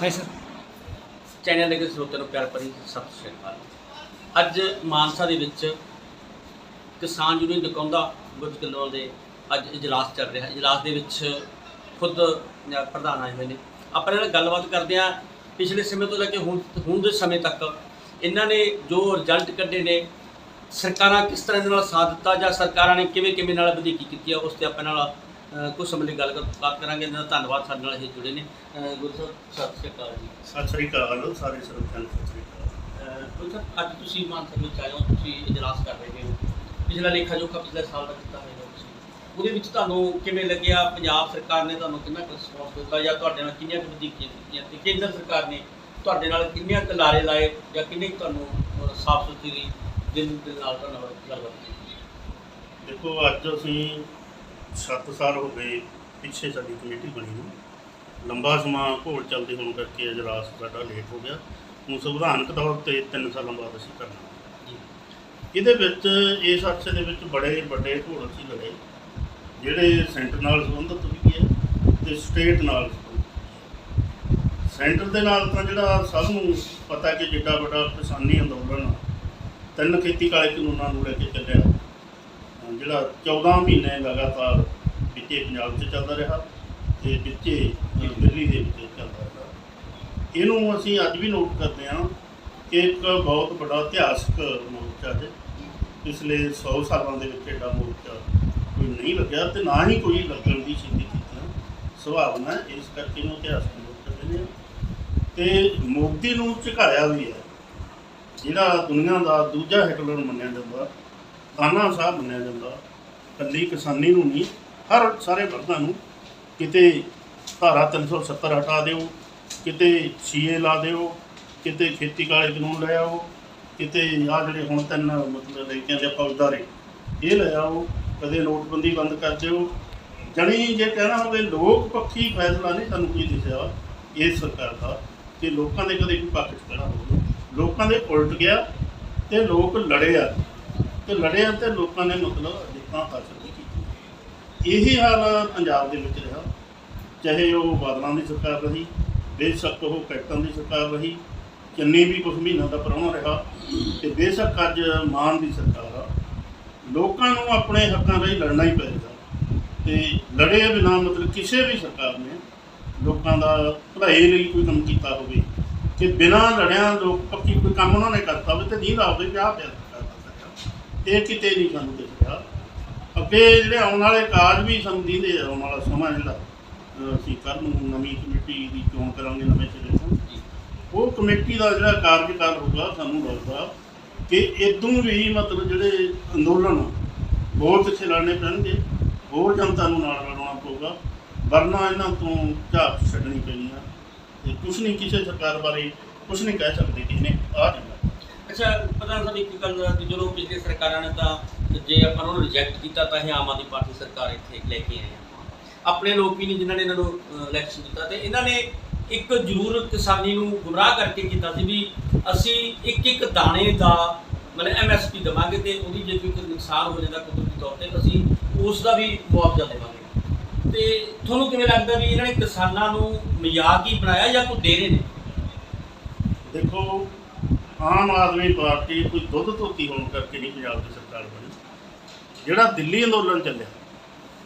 ਨਹੀਂ sir. Channel ਦੇ ਸਰੋਤਿਆਂ ਨੂੰ ਪਿਆਰ ਭਰੀ ਸਤਿ ਸ਼੍ਰੀ ਅਕਾਲ। ਅੱਜ ਮਾਨਸਾ ਦੇ ਵਿੱਚ ਕਿਸਾਨ ਯੂਨੀਅਨ ਦੁਕਾਨਦਾ ਗੁੱਜ ਕਿਲੋਲ ਦੇ ਅੱਜ ਇਜਲਾਸ ਚੱਲ ਰਿਹਾ। ਇਜਲਾਸ ਦੇ ਵਿੱਚ ਖੁਦ ਪ੍ਰਧਾਨ ਆਏ ਹੋਏ ਨੇ। ਆਪਾਂ ਇਹਨਾਂ ਨਾਲ ਗੱਲਬਾਤ ਕਰਦੇ ਹਾਂ। ਪਿਛਲੇ ਸਮੇਂ ਤੋਂ ਲੈ ਕੇ ਹੁਣ ਹੁਣ ਦੇ ਸਮੇਂ ਤੱਕ ਇਹਨਾਂ ਨੇ ਜੋ ਰਿਜ਼ਲਟ ਕੱਢੇ ਨੇ, ਸਰਕਾਰਾਂ ਕਿਸ ਤਰ੍ਹਾਂ ਦੇ ਨਾਲ ਸਾਥ ਦਿੱਤਾ ਜਾਂ ਸਰਕਾਰਾਂ ਨੇ ਕਿਵੇਂ ਕਿਵੇਂ ਨਾਲ ਵਧੀਕੀ ਕੀਤੀ ਆ, ਉਸ ਤੇ ਆਪਾਂ ਨਾਲ ਕੁਝ ਸਮੇਂ ਲਈ ਗੱਲ ਕਰ- ਬਾਤ ਕਰਾਂਗੇ। ਇਹਨਾਂ ਦਾ ਧੰਨਵਾਦ ਸਾਡੇ ਨਾਲ ਇਹ ਜੁੜੇ ਨੇ। ਅ, ਗੁਰੂ ਸਾਹਿਬ ਸਤਿ ਸ਼੍ਰੀ ਅਕਾਲ ਜੀ। ਸਤਿ ਸ੍ਰੀ ਅਕਾਲ ਸਾਰੇ ਸਰੋਤਿਆਂ ਨੂੰ ਸਤਿ ਸ੍ਰੀ ਅਕਾਲ। ਅਹ ਸਰ ਅੱਜ ਤੁਸੀਂ ਮਾਨਸਾ ਵਿੱਚ ਆਏ ਹੋ ਤੁਸੀਂ ਇਜਲਾਸ ਕਰ ਰਹੇ ਹੋ। ਪਿਛਲਾ ਲੇਖਾ ਜੋਖਾ ਪਿਛਲੇ ਸਾਲ ਦਾ ਕੀਤਾ ਹੋਏਗਾ ਤੁਸੀਂ ਉਹਦੇ ਵਿੱਚ ਤੁਹਾਨੂੰ ਕਿਵੇਂ ਲੱਗਿਆ? ਪੰਜਾਬ ਸਰਕਾਰ ਨੇ ਤੁਹਾਨੂੰ ਕਿੰਨਾ ਕੁ ਰਿਸਪੌਂਸ ਦਿੱਤਾ ਜਾਂ ਤੁਹਾਡੇ ਨਾਲ ਕਿੰਨੀਆਂ ਕੁ ਵਧੀਕੀਆਂ ਕੀਤੀਆਂ ਤੇ ਕੇਂਦਰ ਸਰਕਾਰ ਨੇ ਤੁਹਾਡੇ ਨਾਲ ਕਿੰਨੀਆਂ ਕੁ ਲਾਰੇ ਲਾਏ ਜਾਂ ਕਿੰਨੀ ਕੁ ਤੁਹਾਨੂੰ ਸਾਫ਼ ਸੁਥਰੀ ਦਿਲ ਦੇ ਨਾਲ ਤੁਹਾਡੇ ਨਾਲ ਗੱਲਬਾਤ ਕੀਤੀ? ਦੇਖੋ ਅੱਜ ਅਸੀਂ 7 ਸਾਲ ਹੋ ਗਏ ਪਿੱਛੇ ਸਾਡੀ ਕਮੇਟੀ ਬਣੀ ਨੂੰ। ਲੰਬਾ ਸਮਾਂ ਘੋਲ ਚੱਲਦੇ ਹੋਣ ਕਰਕੇ ਇਜਲਾਸ ਸਾਡਾ ਲੇਟ ਹੋ ਗਿਆ। ਹੁਣ ਸੰਵਿਧਾਨਕ ਤੌਰ ਤੇ 3 ਸਾਲਾਂ ਬਾਅਦ ਅਸੀਂ ਕਰਨਾ। ਇਹਦੇ ਵਿੱਚ, ਇਸ ਅਰਸੇ ਦੇ ਵਿੱਚ ਬੜੇ ਵੱਡੇ ਘੋਲ ਅਸੀਂ ਲੜੇ। ਜਿਹੜੇ ਸੈਂਟਰ ਨਾਲ ਸੰਬੰਧਿਤ ਵੀ ਹੈ ਤੇ ਸਟੇਟ ਨਾਲ ਸੰਬੰਧਿਤ ਵੀ ਸੈਂਟਰ ਦੇ ਨਾਲ ਤਾਂ ਜਿਹੜਾ ਸਭ ਨੂੰ ਪਤਾ ਕਿ ਜਿੱਡਾ ਵੱਡਾ ਕਿਸਾਨੀ ਅੰਦੋਲਨ ਤਿੰਨ ਖੇਤੀ ਕਾਲੇ ਕਾਨੂੰਨਾਂ ਨੂੰ ਲੈ ਕੇ ਚੱਲਿਆ। ਜਿਹੜਾ 14 ਮਹੀਨੇ ਲਗਾਤਾਰ ਵਿੱਚੇ ਪੰਜਾਬ 'ਚ ਚੱਲਦਾ ਰਿਹਾ ਤੇ ਵਿੱਚੇ ਦਿੱਲੀ ਦੇ ਵਿੱਚ ਚੱਲਦਾ ਰਿਹਾ। ਇਹਨੂੰ ਅਸੀਂ ਅੱਜ ਵੀ ਨੋਟ ਕਰਦੇ ਹਾਂ ਕਿ ਇੱਕ ਬਹੁਤ ਵੱਡਾ ਇਤਿਹਾਸਕ ਮੋਰਚਾ ਹੈ ਪਿਛਲੇ 100 ਸਾਲਾਂ ਦੇ ਵਿੱਚ ਐਡਾ ਮੋਰਚਾ ਕੋਈ ਨਹੀਂ ਲੱਗਿਆ ਤੇ ਨਾ ਹੀ ਕੋਈ ਲੱਗਣ ਦੀ ਸਿੱਧੀ ਕੀਤੀ ਸੁਭਾਵਨਾ ਇਸ ਕਰਕੇ ਇਹਨੂੰ ਇਤਿਹਾਸਕ ਮੋਰਚਾ ਕਹਿੰਦੇ ਆ ਤੇ ਮੋਦੀ ਨੂੰ ਝੁਕਾਇਆ ਵੀ ਹੈ। ਜਿਹੜਾ ਦੁਨੀਆ ਦਾ ਦੂਜਾ ਹਿਟਲਰ ਮੰਨਿਆ ਜਾਂਦਾ ਖਾਨਾ ਸਾਹਿਬ ਮੰਨਿਆ ਜਾਂਦਾ। ਕੱਲੀ ਕਿਸਾਨੀ ਨੂੰ ਨਹੀਂ, ਹਰ ਸਾਰੇ ਵਰਗਾਂ ਨੂੰ ਕਿਤੇ ਧਾਰਾ 370 ਹਟਾ ਦਿਓ, ਕਿਤੇ ਸੀਏ ਲਾ ਦਿਓ, ਕਿਤੇ ਖੇਤੀ ਕਾਲੇ ਕਾਨੂੰਨ ਲੈ ਆਓ, ਕਿਤੇ ਆ ਜਿਹੜੇ ਹੁਣ ਤਿੰਨ ਮਤਲਬ ਲੈ ਕੇ ਆਂਦੇ ਫੌਜਦਾਰੀ ਇਹ ਲੈ ਆਓ, ਕਦੇ ਨੋਟਬੰਦੀ ਬੰਦ ਕਰ ਦਿਓ। ਜਣੀ ਜੇ ਕਹਿਣਾ ਹੋਵੇ ਲੋਕ ਪੱਖੀ ਫੈਸਲਾ ਨਹੀਂ ਸਾਨੂੰ ਕੋਈ ਦਿਸਿਆ ਇਸ ਸਰਕਾਰ ਦਾ, ਕਿ ਲੋਕਾਂ ਦੇ ਕਦੇ ਕੋਈ ਪੱਖ 'ਚ ਕਹਿਣਾ ਹੋਵੇ। ਲੋਕਾਂ ਦੇ ਉਲਟ ਗਿਆ ਤੇ ਲੋਕ ਲੜੇ ਆ। ਤੇ ਲੜਿਆ ਤੇ ਲੋਕਾਂ ਨੇ ਮਤਲਬ ਜਿੱਤਾਂ ਹਾਸਲ ਨਹੀਂ ਕੀਤੀ ਇਹੀ ਹਾਲ ਪੰਜਾਬ ਦੇ ਵਿੱਚ ਰਿਹਾ। ਚਾਹੇ ਉਹ ਬਾਦਲਾਂ ਦੀ ਸਰਕਾਰ ਰਹੀ, ਬੇਸ਼ੱਕ ਉਹ ਕੈਪਟਨ ਦੀ ਸਰਕਾਰ ਰਹੀ ਚੰਨੀ ਵੀ ਕੁਝ ਮਹੀਨਾ ਦਾ ਪ੍ਰਾਹੁਣਾ ਰਿਹਾ, ਤੇ ਬੇਸ਼ੱਕ ਅੱਜ ਮਾਨ ਦੀ ਸਰਕਾਰ ਆ। ਲੋਕਾਂ ਨੂੰ ਆਪਣੇ ਹੱਕਾਂ ਲਈ ਲੜਨਾ ਹੀ ਪਏਗਾ ਤੇ ਲੜੇ ਬਿਨਾਂ ਮਤਲਬ ਕਿਸੇ ਵੀ ਸਰਕਾਰ ਨੇ ਲੋਕਾਂ ਦਾ ਭਲਾਈ ਲਈ ਕੋਈ ਕੰਮ ਕੀਤਾ ਹੋਵੇ, ਕਿ ਬਿਨਾਂ ਲੜਿਆਂ ਲੋਕ ਪੱਕੀ ਕੋਈ ਕੰਮ ਉਹਨਾਂ ਨੇ ਕਰਤਾ ਹੋਵੇ ਤੇ ਨਹੀਂ ਦਾ ਹੋਵੇ ਵਿਆਹ ਪਿਆ। ਇਹ ਕਿਤੇ ਨਹੀਂ ਸਾਨੂੰ ਦਿਖ ਅੱਗੇ ਜਿਹੜੇ ਆਉਣ ਵਾਲੇ ਕਾਜ ਵੀ ਸਾਨੂੰ ਦੀਂਦੇ ਆਉਣ ਵਾਲਾ ਸਮਾਂ ਜਿਹੜਾ ਅਸੀਂ ਕੱਲ੍ਹ ਨੂੰ ਨਵੀਂ ਕਮੇਟੀ ਦੀ ਚੋਣ ਕਰਾਂਗੇ ਨਵੇਂ ਸਿਰੇ ਤੋਂ। ਉਹ ਕਮੇਟੀ ਦਾ ਜਿਹੜਾ ਕਾਰਜਕਾਲ ਹੋਊਗਾ, ਸਾਨੂੰ ਲੱਗਦਾ ਕਿ ਇਦੋਂ ਵੀ ਮਤਲਬ ਜਿਹੜੇ ਅੰਦੋਲਨ ਹੋਰ ਕਿੱਥੇ ਲੜਨੇ ਪੈਣਗੇ, ਹੋਰ ਜਨਤਾ ਨੂੰ ਨਾਲ ਲੜਾਉਣਾ ਪਊਗਾ। ਵਰਨਾ ਇਹਨਾਂ ਤੋਂ ਝਾਕ ਛੱਡਣੀ ਪੈਣੀ ਆ। ਤੇ ਕੁਛ ਨਹੀਂ ਕਿਸੇ ਸਰਕਾਰ ਬਾਰੇ ਕੁਛ ਨਹੀਂ ਕਹਿ ਸਕਦੇ, ਕਿਸੇ ਨੇ ਆ ਜਾਣਾ। ਅੱਛਾ ਪ੍ਰਧਾਨ ਸਾਹਿਬ ਇੱਕ ਗੱਲ ਕਿ ਜਦੋਂ ਪਿਛਲੇ ਸਰਕਾਰਾਂ ਨੇ ਤਾਂ ਜੇ ਆਪਾਂ ਨੂੰ ਰਿਜੈਕਟ ਕੀਤਾ ਤਾਂ ਇਹ ਆਮ ਆਦਮੀ ਪਾਰਟੀ ਸਰਕਾਰ ਇੱਥੇ ਲੈ ਕੇ ਆਏ ਆਪਣੇ ਲੋਕ ਵੀ ਨੇ ਜਿਨ੍ਹਾਂ ਨੇ ਇਹਨਾਂ ਨੂੰ ਇਲੈਕਸ਼ਨ ਦਿੱਤਾ ਤੇ ਇਹਨਾਂ ਨੇ ਇੱਕ ਜ਼ਰੂਰ ਕਿਸਾਨੀ ਨੂੰ ਗੁੰਮਰਾਹ ਕਰਕੇ ਕੀਤਾ ਸੀ ਵੀ ਅਸੀਂ ਇੱਕ ਇੱਕ ਦਾਣੇ ਦਾ ਮਤਲਬ ਐਮਐਸਪੀ ਦੇਵਾਂਗੇ ਤੇ ਉਹਦੀ ਜੇ ਕੋਈ ਨੁਕਸਾਨ ਹੋ ਜਾਂਦਾ ਕੁਦਰਤੀ ਤੌਰ ਤੇ, ਅਸੀਂ ਉਸ ਦਾ ਵੀ ਮੁਆਵਜ਼ਾ ਦੇਵਾਂਗੇ। ਤੇ ਤੁਹਾਨੂੰ ਕਿਵੇਂ ਲੱਗਦਾ ਵੀ ਇਹਨਾਂ ਨੇ ਕਿਸਾਨਾਂ ਨੂੰ ਮਜ਼ਾਕ ਹੀ ਬਣਾਇਆ ਜਾਂ ਕੋਈ ਦੇ ਰਹੇ ਨੇ? ਦੇਖੋ ਆਮ ਆਦਮੀ ਪਾਰਟੀ ਕੋਈ ਦੁੱਧ ਧੋਤੀ ਹੋਣ ਕਰਕੇ ਨਹੀਂ ਪੰਜਾਬ ਦੀ ਸਰਕਾਰ ਬਣੀ। ਜਿਹੜਾ ਦਿੱਲੀ ਅੰਦੋਲਨ ਚੱਲਿਆ,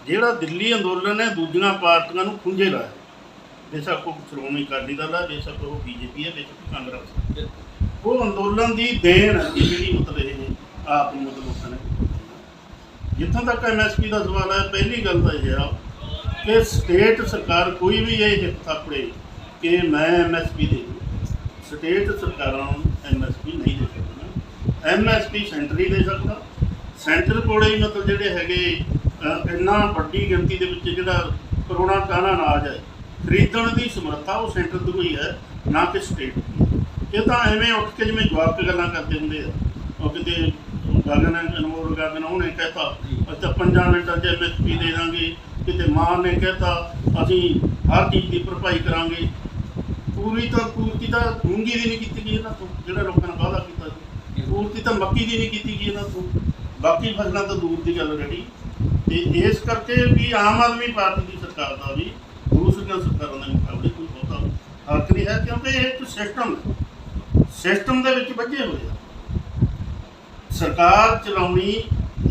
ਜਿਹੜਾ ਦਿੱਲੀ ਅੰਦੋਲਨ ਨੇ ਦੂਜੀਆਂ ਪਾਰਟੀਆਂ ਨੂੰ ਖੁੰਝੇ ਲਾਇਆ। ਬੇਸ਼ੱਕ ਉਹ ਸ਼੍ਰੋਮਣੀ ਅਕਾਲੀ ਦਲ ਹੈ ਬੇਸ਼ੱਕ ਉਹ ਬੀਜੇਪੀ ਹੈ ਬੇਸ਼ੱਕ ਕਾਂਗਰਸ ਉਹ ਅੰਦੋਲਨ ਦੀ ਦੇਣ ਹੈ ਜਿਹੜੀ ਮਤਲਬ ਇਹ ਆਪ ਨੂੰ ਮਤਲਬ ਲੋਕਾਂ ਨੇ ਜਿੱਥੋਂ ਤੱਕ ਐਮਐਸਪੀ ਦਾ ਸਵਾਲ ਹੈ ਪਹਿਲੀ ਗੱਲ ਤਾਂ ਇਹ ਆ ਕਿ ਸਟੇਟ ਸਰਕਾਰ ਕੋਈ ਵੀ ਇਹ ਹਿੱਤ ਥਾਪੜੇ ਕਿ ਮੈਂ ਐਮਐਸਪੀ ਦੇ। ਸਟੇਟ ਸਰਕਾਰਾਂ ਨੂੰ ਐਮਐਸਪੀ ਨਹੀਂ ਦੇ ਸਕਦੀਆਂ ਐਮਐਸਪੀ ਸੈਂਟਰ ਹੀ ਦੇ। ਸਕਦਾ ਸੈਂਟਰ ਕੋਲੇ ਹੀ ਮਤਲਬ ਜਿਹੜੇ ਹੈਗੇ ਇੰਨਾ ਵੱਡੀ ਗਿਣਤੀ ਦੇ ਵਿੱਚ ਜਿਹੜਾ ਕਰੋਨਾ ਟਨ ਅਨਾਜ ਹੈ ਖਰੀਦਣ ਦੀ ਸਮਰੱਥਾ ਉਹ ਸੈਂਟਰ ਤੋਂ ਹੀ ਹੈ ਨਾ ਕਿ ਸਟੇਟ ਇਹ ਤਾਂ ਐਵੇਂ ਉੱਠ ਕੇ ਜਿਵੇਂ ਜਵਾਬ ਕੇ ਗੱਲਾਂ ਕਰਦੇ ਹੁੰਦੇ ਆ। ਉਹ ਕਿਤੇ ਗਗਨ ਅਨਮੋਲ ਗਗਨ ਉਹਨੇ ਕਹਿਤਾ ਅਸੀਂ ਤਾਂ ਪੰਜਾਂ ਮਿੰਟਾਂ 'ਚ ਐਮਐਸਪੀ ਦੇ ਦਾਂਗੇ। ਕਿਤੇ ਮਾਨ ਨੇ ਕਹਿਤਾ ਅਸੀਂ ਹਰ ਚੀਜ਼ ਦੀ ਭਰਪਾਈ ਕਰਾਂਗੇ। ਪੂਰੀ ਤਾਂ ਪੂਰਤੀ ਤਾਂ ਮੂੰਗੀ ਦੀ ਨਹੀਂ ਕੀਤੀ ਗਈ ਇਹਨਾਂ ਤੋਂ ਜਿਹੜਾ ਲੋਕਾਂ ਨੇ ਵਾਅਦਾ ਕੀਤਾ ਸੀ। ਪੂਰਤੀ ਤਾਂ ਮੱਕੀ ਦੀ ਨਹੀਂ ਕੀਤੀ ਗਈ ਇਹਨਾਂ ਤੋਂ। ਬਾਕੀ ਫਸਲਾਂ ਤਾਂ ਦੂਰ ਦੀ ਗੱਲ ਰਹੀ। ਤੇ ਇਸ ਕਰਕੇ ਵੀ ਆਮ ਆਦਮੀ ਪਾਰਟੀ ਦੀ ਸਰਕਾਰ ਦਾ ਵੀ ਦੂਸਰੀਆਂ ਸਰਕਾਰਾਂ ਦੇ ਮੁਕਾਬਲੇ ਕੋਈ ਬਹੁਤਾ ਹੱਕ ਨਹੀਂ ਹੈ ਕਿਉਂਕਿ ਇਹ ਇੱਕ ਸਿਸਟਮ ਸਿਸਟਮ ਦੇ ਵਿੱਚ ਵੱਜੇ ਹੋਏ ਆ। ਸਰਕਾਰ ਚਲਾਉਣੀ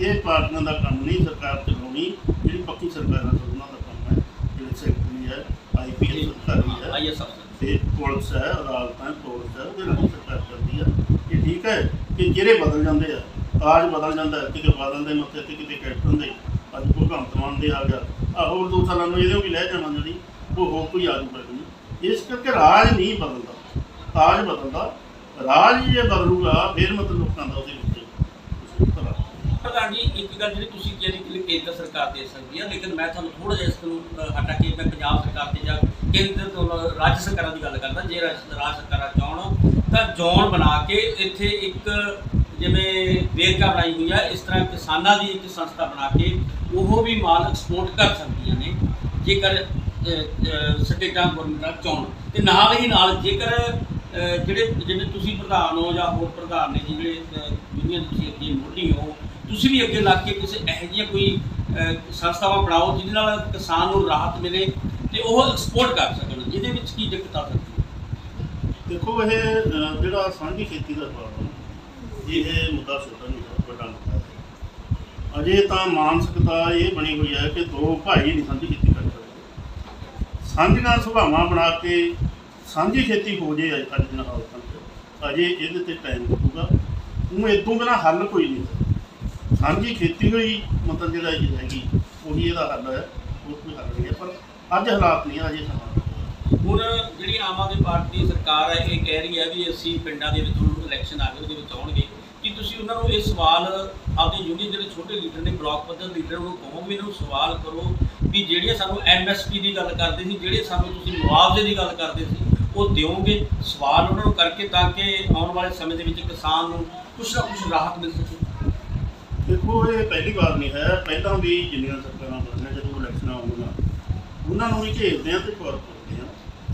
ਇਹ ਪਾਰਟੀਆਂ ਦਾ ਕੰਮ ਨਹੀਂ ਸਰਕਾਰ ਚਲਾਉਣੀ ਜਿਹੜੀ ਪੱਕੀ ਸਰਕਾਰ ਉਹਨਾਂ ਦਾ ਕੰਮ ਹੈ ਜਿਹੜੇ ਸੈਕਟਰੀ ਹੈ ਆਈਪੀਐਸ ਅਧਿਕਾਰੀ ਹੈ। ਆਈਐਸ ਤੇ ਪੁਲਿਸ ਹੈ, ਅਦਾਲਤਾਂ ਪੁਲਿਸ ਹੈ, ਉਹਦੇ ਨਾਲ ਸਰਕਾਰ ਕਰਦੀ ਆ। ਇਹ ਠੀਕ ਹੈ ਕਿ ਜਿਹੜੇ ਬਦਲ ਜਾਂਦੇ ਆ ਤਾਜ ਬਦਲ ਜਾਂਦਾ ਕਿਤੇ ਬਾਦਲ ਦੇ ਮੱਥੇ ਤੇ, ਕਿਤੇ ਕੈਪਟਨ ਦੇ। ਅੱਜ ਭਗਵੰਤ ਮਾਨ ਦੇ ਆ ਗਿਆ। ਆ ਹੋਰ ਦੋ ਸਾਲਾਂ ਨੂੰ ਇਹਦੇ ਵੀ ਲੈ ਜਾਣਾ ਜਿਹੜੀ, ਉਹ ਹੋਰ ਕੋਈ ਆ ਜੂਗਾ ਇਸ ਕਰਕੇ ਰਾਜ ਨਹੀਂ ਬਦਲਦਾ। ਤਾਜ ਬਦਲਦਾ। ਰਾਜ ਜੇ ਬਦਲੂਗਾ, ਫਿਰ ਮਤਲਬ ਲੋਕਾਂ ਦਾ ਉਹਦੇ ਵਿੱਚ ਪ੍ਰਧਾਨ ਜੀ ਇੱਕ ਗੱਲ ਜਿਹੜੀ ਤੁਸੀਂ ਕਿਹਾ ਜੀ ਕਿ ਕੇਂਦਰ ਸਰਕਾਰ ਦੇ ਸਕਦੀ ਹੈ ਲੇਕਿਨ ਮੈਂ ਤੁਹਾਨੂੰ ਥੋੜਾ ਜਿਹਾ ਇਸ ਨੂੰ ਅ, ਹਟਾ ਕੇ ਮੈਂ ਪੰਜਾਬ ਸਰਕਾਰ ਤੇ ਜਾਂ ਕੇਂਦਰ ਤੋਂ ਰਾਜ ਸਰਕਾਰਾਂ ਦੀ ਗੱਲ ਕਰਦਾ ਜੇ ਰਾਜ ਰਾਜ ਸਰਕਾਰਾਂ ਚਾਹਣ ਤਾਂ ਜ਼ੋਨ ਬਣਾ ਕੇ ਇੱਥੇ ਇੱਕ ਜਿਵੇਂ ਵੇਰਕਾ ਬਣਾਈ ਹੋਈ ਹੈ ਇਸ ਤਰ੍ਹਾਂ ਕਿਸਾਨਾਂ ਦੀ ਇੱਕ ਸੰਸਥਾ ਬਣਾ ਕੇ ਉਹ ਵੀ ਮਾਲ ਐਕਸਪੋਰਟ ਕਰ ਸਕਦੀਆਂ ਨੇ ਜੇਕਰ ਸਟੇਟਾਂ ਗਵਰਨਮੈਂਟਾਂ ਚਾਹਣ। ਤੇ ਨਾਲ ਹੀ ਨਾਲ ਜੇਕਰ ਜਿਹੜੇ ਜਿਵੇਂ ਤੁਸੀਂ ਪ੍ਰਧਾਨ ਹੋ ਜਾਂ ਹੋਰ ਪ੍ਰਧਾਨ ਨੇ ਜਿਹੜੇ ਅ, ਤੁਸੀਂ ਅੱਗੇ ਮੋਢੀ ਹੋ ਤੁਸੀਂ ਵੀ ਅੱਗੇ ਲੱਗ ਕੇ ਕਿਸੇ ਇਹੋ ਜਿਹੀਆਂ ਕੋਈ ਸੰਸਥਾਵਾਂ ਬਣਾਓ ਜਿਹਦੇ ਨਾਲ ਕਿਸਾਨ ਨੂੰ ਰਾਹਤ ਮਿਲੇ ਤੇ ਉਹ ਐਕਸਪੋਰਟ ਕਰ ਸਕਣ। ਜਿਹਦੇ ਵਿੱਚ ਕੀ ਦਿੱਕਤ ਆ ਸਕਦੀ ਹੈ? ਦੇਖੋ ਇਹ ਜਿਹੜਾ ਸਾਂਝੀ ਖੇਤੀ ਦਾ ਸਵਾਲ ਇਹ ਮੁੱਦਾ ਛੋਟਾ ਨਹੀਂ ਵੱਡਾ ਮੁੱਦਾ ਹੈ। ਅਜੇ ਤਾਂ ਮਾਨਸਿਕਤਾ ਇਹ ਬਣੀ ਹੋਈ ਹੈ ਕਿ ਦੋ ਭਾਈ ਨਹੀਂ ਸਾਂਝੀ ਖੇਤੀ ਕਰ ਸਕਦੇ। ਸਾਂਝੀਆਂ ਸੁਭਾਵਾਂ ਬਣਾ ਕੇ ਸਾਂਝੀ ਖੇਤੀ ਹੋ ਜੇ ਅੱਜ ਦਿਨ ਹਾਲਤਾਂ 'ਚ ਅਜੇ ਇਹਦੇ ਤੇ ਟਾਈਮ ਲੱਗੂਗਾ ਉਹ ਇਦੋਂ ਬਿਨਾ ਹੱਲ ਕੋਈ ਨਹੀਂ ਹੈ। ਸਾਂਝੀ ਖੇਤੀ ਹੋਈ ਮਤਲਬ ਜਿਹੜਾ ਇਹ ਹੈਗੀ ਉਹੀ ਇਹਦਾ ਹੱਲ ਹੈ। ਹੋਰ ਕੋਈ ਹੱਲ ਨਹੀਂ ਹੈ ਪਰ ਅੱਜ ਹਾਲਾਤ ਨਹੀਂ ਹੈ, ਅਜੇ ਸਮਾਂ ਹੁਣ ਜਿਹੜੀ ਆਮ ਆਦਮੀ ਪਾਰਟੀ ਦੀ ਸਰਕਾਰ ਹੈ ਇਹ ਕਹਿ ਰਹੀ ਹੈ ਵੀ ਅਸੀਂ ਪਿੰਡਾਂ ਦੇ ਵਿੱਚ ਹੁਣ ਇਲੈਕਸ਼ਨ ਆ ਦੇ ਵਿੱਚ ਆਉਣਗੇ। ਕਿ ਤੁਸੀਂ ਉਹਨਾਂ ਨੂੰ ਇਹ ਸਵਾਲ ਆਪਦੇ ਯੂਨੀਅਨ ਜਿਹੜੇ ਛੋਟੇ ਲੀਡਰ ਨੇ ਬਲਾਕ ਪੱਧਰ ਲੀਡਰ ਨੂੰ ਕਹੋ ਵੀ ਇਹਨਾਂ ਨੂੰ ਸਵਾਲ ਕਰੋ ਵੀ ਜਿਹੜੀਆਂ ਸਾਨੂੰ ਐਮਐਸਪੀ ਦੀ ਗੱਲ ਕਰਦੇ ਸੀ ਜਿਹੜੇ ਸਾਨੂੰ ਤੁਸੀਂ ਮੁਆਵਜ਼ੇ ਦੀ ਗੱਲ ਕਰਦੇ ਸੀ ਉਹ ਦਿਓਗੇ ਸਵਾਲ ਉਹਨਾਂ ਨੂੰ ਕਰਕੇ ਤਾਂ ਕਿ ਆਉਣ ਵਾਲੇ ਸਮੇਂ ਦੇ ਵਿੱਚ ਕਿਸਾਨ ਨੂੰ ਕੁਛ ਨਾ ਕੁਛ ਰਾਹਤ ਮਿਲ ਸਕੇ। ਦੇਖੋ, ਇਹ ਪਹਿਲੀ ਵਾਰ ਨਹੀਂ ਹੈ। ਪਹਿਲਾਂ ਵੀ ਜਿੰਨੀਆਂ ਸਰਕਾਰਾਂ ਬਣੀਆਂ, ਜਦੋਂ ਇਲੈਕਸ਼ਨਾਂ ਆਉਂਦੀਆਂ ਉਹਨਾਂ ਨੂੰ ਵੀ ਘੇਰਦੇ ਆ ਤੇ ਖੁਆਰ ਕਰਦੇ ਆ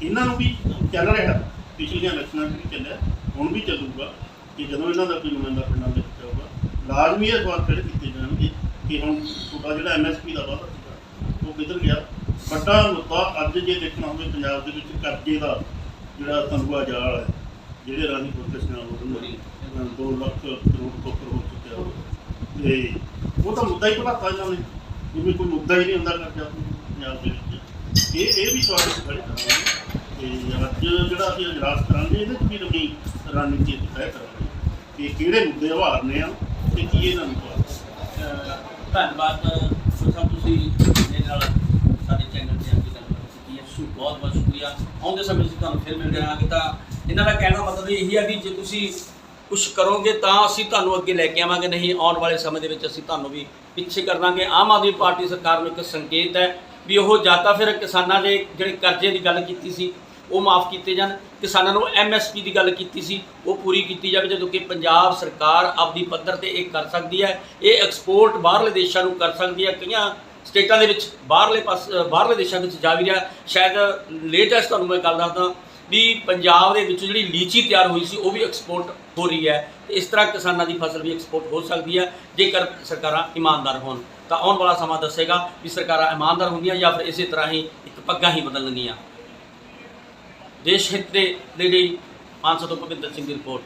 ਇਹਨਾਂ ਨੂੰ ਵੀ ਚੱਲ ਰਿਹਾ। ਪਿਛਲੀਆਂ ਇਲੈਕਸ਼ਨਾਂ 'ਚ ਵੀ ਚੱਲਿਆ। ਹੁਣ ਵੀ ਚੱਲੂਗਾ ਕਿ ਜਦੋਂ ਇਹਨਾਂ ਦਾ ਕੋਈ ਨੁਮਾਇੰਦਾ ਪਿੰਡਾਂ ਦੇ ਵਿੱਚ ਆਊਗਾ ਲਾਜ਼ਮੀ ਇਹ ਸਵਾਲ ਖੜੇ ਕੀਤੇ ਜਾਣਗੇ ਕਿ ਹੁਣ ਤੁਹਾਡਾ ਜਿਹੜਾ ਐਮਐਸਪੀ ਦਾ ਵਾਅਦਾ ਸੀਗਾ, ਉਹ ਕਿੱਧਰ ਗਿਆ? ਵੱਡਾ ਮੁੱਦਾ ਅੱਜ ਜੇ ਦੇਖਣਾ ਹੋਵੇ ਪੰਜਾਬ ਦੇ ਵਿੱਚ ਕਰਜ਼ੇ ਦਾ ਜਿਹੜਾ ਤੰਬੂਆ ਜਾਲ ਹੈ, ਜਿਹੜੇ ਰਾਹੀਂ ਪ੍ਰੋਫੈਸ਼ਨਲ ਹੋ ਰਹੇ 2 ਲੱਖ ਕਰੋੜ ਤੋਂ ਉੱਪਰ ਹੋ ਚੁੱਕਿਆ ਉਹ ਤੇ ਉਹ ਤਾਂ ਮੁੱਦਾ ਹੀ ਭੁਲਾਤਾ ਇਹਨਾਂ ਨੇ। ਜਿਵੇਂ ਕੋਈ ਮੁੱਦਾ ਹੀ ਨਹੀਂ ਹੁੰਦਾ ਕਰਜ਼ਾ ਪੰਜਾਬ ਦੇ ਵਿੱਚ। ਇਹ ਇਹ ਵੀ ਸਵਾਲ ਅਸੀਂ ਖੜੇ ਕਰਾਂਗੇ ਤੇ ਅੱਜ ਜਿਹੜਾ ਅਸੀਂ ਇਜਲਾਸ ਕਰਾਂਗੇ, ਇਹਦੇ 'ਚ ਵੀ ਨਵੀਂ ਰਣਨੀਤੀ ਅਸੀਂ ਤੈਅ ਕਰਾਂਗੇ ਕਿ ਕਿਹੜੇ ਮੁੱਦੇ ਉਭਾਰਨੇ ਆ ਤੇ ਕੀ ਇਹਨਾਂ ਨੂੰ ਧੰਨਵਾਦ ਸਭ ਤੁਸੀਂ ਮੇਰੇ ਨਾਲ ਸਾਡੇ ਚੈਨਲ ਤੇ ਆ ਕੇ ਗੱਲ ਕੀਤੀ ਹੈ ਸ਼ੁ ਬਹੁਤ ਬਹੁਤ ਸ਼ੁਕਰੀਆ। ਆਉਂਦੇ ਸਮੇਂ 'ਚ ਤੁਹਾਨੂੰ ਫਿਰ ਮਿਲ ਜਾਵਾਂਗੇ ਤਾਂ ਇਹਨਾਂ ਦਾ ਕਹਿਣ ਦਾ ਮਤਲਬ ਇਹ ਹੈ ਵੀ ਜੇ ਤੁਸੀਂ ਕੁਝ ਕਰੋਗੇ ਤਾਂ ਅਸੀਂ ਤੁਹਾਨੂੰ ਅੱਗੇ ਲੈ ਕੇ ਆਵਾਂਗੇ, ਨਹੀਂ ਆਉਣ ਵਾਲੇ ਸਮੇਂ ਦੇ ਵਿੱਚ ਅਸੀਂ ਤੁਹਾਨੂੰ ਵੀ ਪਿੱਛੇ ਕਰ ਦਾਂਗੇ। ਆਮ ਆਦਮੀ ਪਾਰਟੀ ਸਰਕਾਰ ਨੂੰ ਇੱਕ ਸੰਕੇਤ ਹੈ ਵੀ ਉਹ ਜਾਂ ਤਾਂ ਫਿਰ ਕਿਸਾਨਾਂ ਦੇ ਜਿਹੜੇ ਕਰਜ਼ੇ ਦੀ ਗੱਲ ਕੀਤੀ ਸੀ, ਉਹ ਮਾਫ ਕੀਤੇ ਜਾਣ। ਕਿਸਾਨਾਂ ਨੂੰ ਐਮਐਸਪੀ ਦੀ ਗੱਲ ਕੀਤੀ ਸੀ, ਉਹ ਪੂਰੀ ਕੀਤੀ ਜਾਵੇ, ਜਦੋਂ ਕਿ ਪੰਜਾਬ ਸਰਕਾਰ ਆਪਦੀ ਪੱਧਰ ਤੇ ਇਹ ਕਰ ਸਕਦੀ ਹੈ। ਇਹ ਐਕਸਪੋਰਟ ਬਾਹਰਲੇ ਦੇਸ਼ਾਂ ਨੂੰ ਕਰ ਸਕਦੀ ਹੈ। ਕਈਆਂ ਸਟੇਟਾਂ ਦੇ ਵਿੱਚ ਬਾਹਰਲੇ ਪਾਸ, ਬਾਹਰਲੇ ਦੇਸ਼ਾਂ ਵਿੱਚ ਜਾ ਵੀ ਰਿਹਾ। ਸ਼ਾਇਦ ਲੇਟੈਸਟ ਤੁਹਾਨੂੰ ਮੈਂ ਗੱਲ ਦੱਸਦਾ ਵੀ ਪੰਜਾਬ ਦੇ ਵਿੱਚ ਜਿਹੜੀ ਲੀਚੀ ਤਿਆਰ ਹੋਈ ਸੀ, ਉਹ ਵੀ ਐਕਸਪੋਰਟ ਹੋ ਰਹੀ ਹੈ। ਇਸ ਤਰ੍ਹਾਂ ਕਿਸਾਨਾਂ ਦੀ ਫਸਲ ਵੀ ਐਕਸਪੋਰਟ ਹੋ ਸਕਦੀ ਹੈ, ਜੇਕਰ ਸਰਕਾਰਾਂ ਇਮਾਨਦਾਰ ਹੋਣ। ਤਾਂ ਆਉਣ ਵਾਲਾ ਸਮਾਂ ਦੱਸੇਗਾ ਵੀ ਸਰਕਾਰਾਂ ਇਮਾਨਦਾਰ ਹੁੰਦੀਆਂ ਜਾਂ ਫਿਰ ਇਸੇ ਤਰ੍ਹਾਂ ਹੀ ਇੱਕ ਪੱਗਾਂ ਹੀ ਬਦਲਣਗੀਆਂ। ਦੇਸ਼ ਹਿੱਤ ਦੇ ਦੇ ਲਈ ਮਾਨਸਾ ਤੋਂ ਭੁਪਿੰਦਰ ਸਿੰਘ ਦੀ ਰਿਪੋਰਟ।